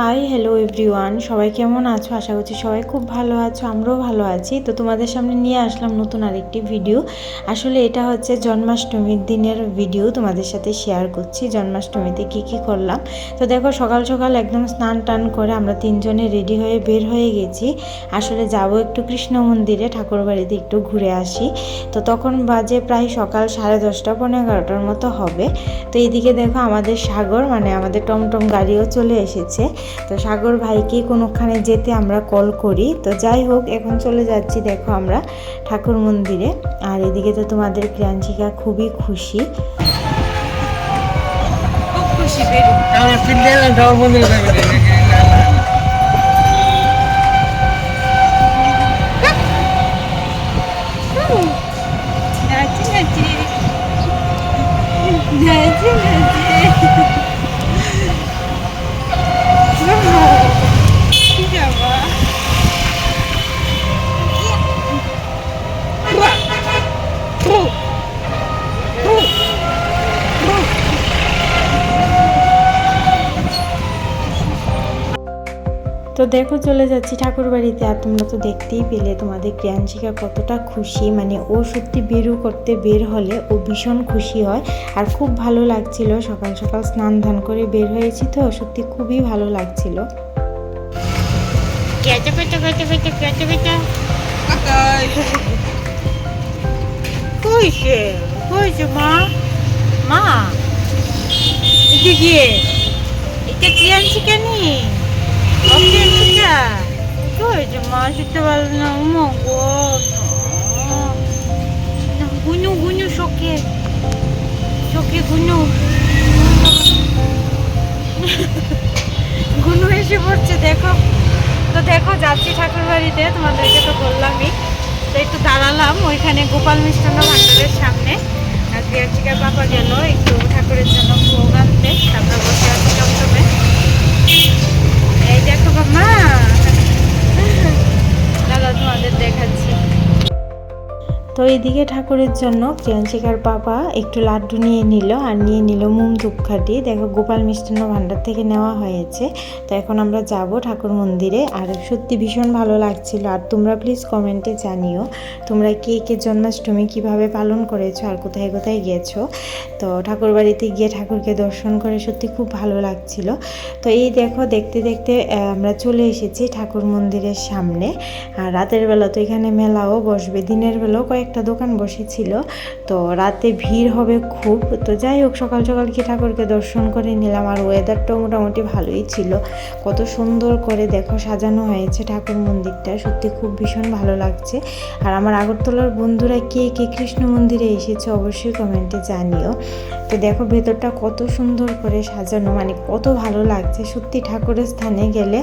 Hi hello everyone সবাই কেমন আছো? আশা করছি সবাই খুব ভালো আছো, আমরাও ভালো আছি। তো তোমাদের সামনে নিয়ে আসলাম নতুন আরেকটি ভিডিও আসলে এটা হচ্ছে জন্মাষ্টমীর দিনের ভিডিও তোমাদের সাথে শেয়ার করছি। জন্মাষ্টমীতে কি কি করলাম? তো দেখো, সকাল সকাল একদম স্নান টান করে আমরা তিনজনে রেডি হয়ে বের হয়ে গেছি। আসলে যাব একটু কৃষ্ণ মন্দিরে, ঠাকুর বাড়িতে একটু ঘুরে আসি। তো তখন বাজে প্রায় সকাল সাড়ে দশটা পনেরো এগারোটার মতো হবে। তো এইদিকে দেখো আমাদের সাগর মানে আমাদের টমটম গাড়িও চলে এসেছে। তো সাগর ভাইকে কোনোখানে যেতে আমরা কল করি। তো যাই হোক এখন চলে যাচ্ছি দেখো আমরা ঠাকুর মন্দিরে। আর এদিকে তো তোমাদের ক্রিয়াঞ্চিকা খুবই খুশি। খুব খুশি বেরু আমরা ফিরলে এলাম ঠাকুর মন্দিরে যাবে না, নাকি? না, না। নাচি নাচি নাচি নাচি যাবা তো দেখো চলে যাচ্ছি ঠাকুর বাড়িতে আর তোমরা তো দেখতেই পেলে তোমাদের ক্রিয়াঞ্চিকা কতটা খুশি। মানে ও সত্যি বেরু করতে বের হলে ও ভীষণ খুশি হয় আর খুব ভালো লাগছিল। সকাল সকাল স্নান ধান করে বের হয়েছি তো সত্যি খুবই ভালো লাগছিল। কেটে পেটে কেটে পেটে কেটে পেটে কইছে কইছে মা? মা? এটা কি এটা কি আনছি এটা কইছে মা শুতে পারল না মা গো গুনু গুনু শোকে শোকে গুনু এসে পড়ছে দেখো তো দেখো যাচ্ছি ঠাকুর তোমাদেরকে তো বললামই তো একটু দাঁড়ালাম ওইখানে গোপাল মিষ্টান্ন ভাণ্ডারের সামনে প্রিয়াচিকার পাপা গেল একটু ঠাকুরের জন্য ভোগ আনতে আমরা বসে আছি দেখো মা। তো এইদিকে ঠাকুরের জন্য প্রিয়াঞ্চিকার বাবা একটু লাড্ডু নিয়ে নিল আর নিয়ে নিল মুম ধূপকাঠি। দেখো গোপাল মিষ্টান্ন ভাণ্ডার থেকে নেওয়া হয়েছে। তো এখন আমরা যাব ঠাকুর মন্দিরে আর সত্যি ভীষণ ভালো লাগছিল। আর তোমরা প্লিজ কমেন্টে জানিও তোমরা কে কে জন্মাষ্টমী কীভাবে পালন করেছ আর কোথায় কোথায় গেছো। তো ঠাকুর বাড়িতে গিয়ে ঠাকুরকে দর্শন করে সত্যি খুব ভালো লাগছিল। তো এই দেখো দেখতে দেখতে আমরা চলে এসেছি ঠাকুর মন্দিরের সামনে। আর রাতের বেলা তো এখানে মেলাও বসবে, দিনের বেলাও কয়েকটা দোকান বসেছিল, তো রাতে ভিড় হবে খুব। তো যাই হোক, সকাল সকাল কি ঠাকুরকে দর্শন করে নিলাম আর ওয়েদারটাও মোটামুটি ভালোই ছিল। কত সুন্দর করে দেখো সাজানো হয়েছে ঠাকুর মন্দিরটা, সত্যি খুব ভীষণ ভালো লাগছে। আর আমার আগরতলার বন্ধুরা কে কে কৃষ্ণ মন্দিরে এসেছে অবশ্যই কমেন্টে জানিও। তো দেখো ভেতরটা কত সুন্দর করে সাজানো মানে কত ভালো লাগছে। সত্যি ঠাকুরের স্থানে গেলে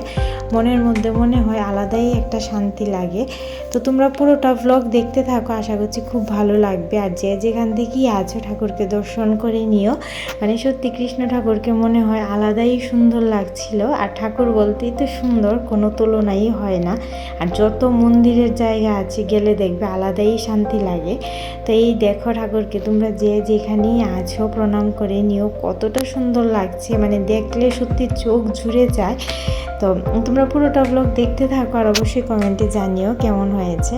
মনের মধ্যে মনে হয় আলাদাই একটা শান্তি লাগে। তো তোমরা পুরোটা ব্লগ দেখতে থাকো, আশা করছি খুব ভালো লাগবে। আর যে যেখান থেকেই আছো ঠাকুরকে দর্শন করে নিও। মানে সত্যি কৃষ্ণ ঠাকুরকে মনে হয় আলাদাই সুন্দর লাগছিল। আর ঠাকুর বলতেই তো সুন্দর, কোনো তুলনাই হয় না। আর যত মন্দিরের জায়গা আছে গেলে দেখবে আলাদাই শান্তি লাগে। তো এই দেখো ঠাকুরকে, তোমরা যে যেখানেই আছো প্রণাম করে নিও। কতটা সুন্দর লাগছে। মানে দেখলে সত্যি চোখ জুড়ে যায়। তো তোমরা পুরোটা ব্লগ দেখতে থাকো আর অবশ্যই কমেন্টে জানিও কেমন হয়েছে।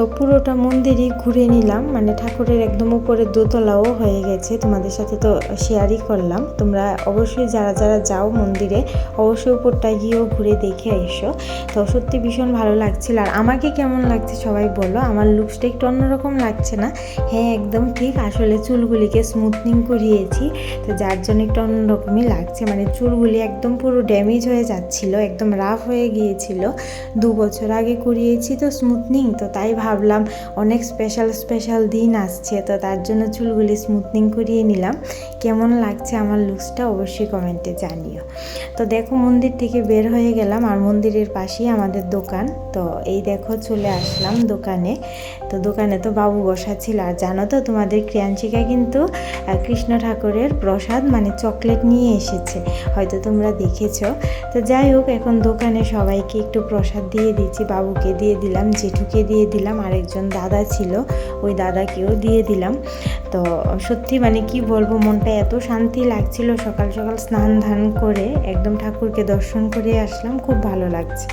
তো পুরোটা মন্দিরই ঘুরে নিলাম। মানে ঠাকুরের একদম উপরে দোতলাও হয়ে গেছে। তোমাদের সাথে তো শেয়ারই করলাম। তোমরা অবশ্যই যারা যারা যাও মন্দিরে, অবশ্যই উপরটা গিয়েও ঘুরে দেখে এসো। তো সত্যি ভীষণ ভালো লাগছিল। আর আমাকে কেমন লাগছে সবাই বলো। আমার লুকসটা একটু অন্যরকম লাগছে না? হ্যাঁ একদম ঠিক। আসলে চুলগুলিকে স্মুথনিং করিয়েছি। তো যার জন্য একটু অন্যরকমই লাগছে। মানে চুলগুলি একদম পুরো ড্যামেজ হয়ে যাচ্ছিল। একদম রাফ হয়ে গিয়েছিল। দু বছর আগে করিয়েছি তো স্মুথনিং তো তাই ভাবলাম অনেক স্পেশাল স্পেশাল দিন আসছে, তো তার জন্য চুলগুলি স্মুথনিং করিয়ে নিলাম। কেমন লাগছে আমার লুকসটা অবশ্যই কমেন্টে জানিও। তো দেখো মন্দির থেকে বের হয়ে গেলাম, আর মন্দিরের পাশেই আমাদের দোকান। তো এই দেখো চলে আসলাম দোকানে। তো দোকানে তো বাবু বসা ছিল, আর জানো তো তোমাদের ক্রিয়াঞ্চিকা কিন্তু কৃষ্ণ ঠাকুরের প্রসাদ মানে চকলেট নিয়ে এসেছে, হয়তো তোমরা দেখেছ। তো যাই হোক, এখন দোকানে সবাইকে একটু প্রসাদ দিয়ে দিচ্ছি, বাবুকে দিয়ে দিলাম, জেঠুকে দিয়ে দিলাম। আরেকজন দাদা ছিল, ওই দাদাকেও দিয়ে দিলাম। তো সত্যি মানে কি বলব, মনটা এত শান্তি লাগছিল সকাল সকাল স্নান ধান করে, একদম ঠাকুরকে দর্শন করে আসলাম, খুব ভালো লাগছে।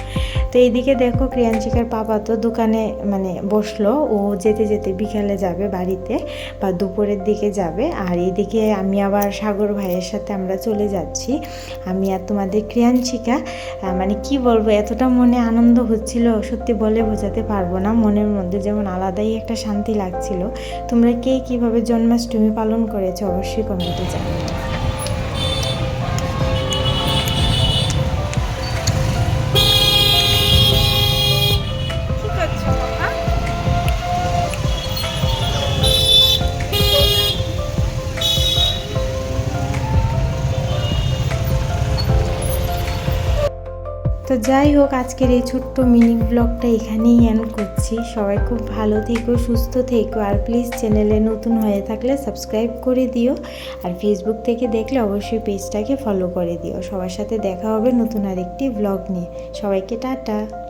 তো এইদিকে দেখো ক্রিয়াঞ্চিকার পাপা তো দোকানে মানে বসল, ও যেতে যেতে বিকালে যাবে বাড়িতে বা দুপুরের দিকে যাবে। আর এইদিকে আমি আবার সাগর ভাইয়ের সাথে আমরা চলে যাচ্ছি। আমি আর তোমাদের ক্রিয়াঞ্চিকা মানে কি বলব, এতটা মনে আনন্দ হচ্ছিল, সত্যি বলে বোঝাতে পারব না, মনের মধ্যে যেমন আলাদাই একটা শান্তি লাগছিল, তোমরা কে কীভাবে জন্মাষ্টমী পালন করেছ অবশ্যই কমেন্টে জানিও। তো যাই হোক, আজকের এই ছোট্ট মিনি ব্লগটা এখানেই এন্ড করছি। সবাই খুব ভালো থেকো, সুস্থ থেকো, আর প্লিজ চ্যানেলে নতুন হয়ে থাকলে সাবস্ক্রাইব করে দিও। আর ফেসবুক থেকে দেখলে অবশ্যই পেজটাকে ফলো করে দিও। সবার সাথে দেখা হবে নতুন আরেকটি ব্লগ নিয়ে। সবাইকে টাটা।